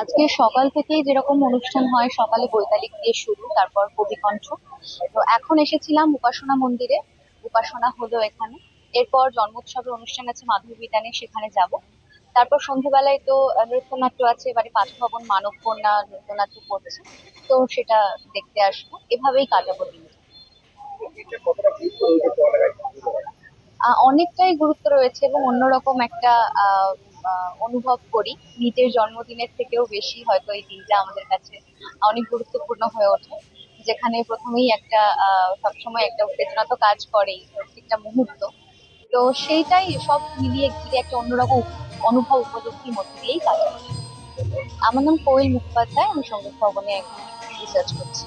আজকে সকাল থেকেই যেরকম অনুষ্ঠান হয়, সকালে বৈতালিক দিয়ে শুরু, তারপর কবিকণ্ঠ। তো এখন এসেছিলাম উপাসনা মন্দিরে, উপাসনা হলো এখানে। এরপর জন্মোৎসবের অনুষ্ঠান আছে মাধবী বিতানে সেখানে যাব। তারপর সন্ধ্যেবেলায় তো নৃত্যনাট্য আছে, এবারে পাঁচ ভবন মানব কন্যা নৃত্যনাট্য করছে। তো সেটা দেখতে আসব। এভাবেই কাটাবো দিন অনেকটাই গুরুত্ব রয়েছে এবং অন্যরকম একটা অনুভব করি। নিজের জন্মদিনের থেকেও বেশি হয়তো এই দিনটা আমাদের কাছে অনেক গুরুত্বপূর্ণ হয়ে ওঠে। যেখানে প্রথমেই একটা সবসময় একটা উত্তেজনা তো কাজ করেই প্রত্যেকটা মুহূর্ত। তো সেইটাই সব মিলিয়ে ঘিরে একটা অন্যরকম অনুভব উপলব্ধির মধ্যে দিয়েই কাজ করে। আমার নাম কোয়েল মুখোপাধ্যায়, আমি সংগীত ভবনে রিসার্চ করছি।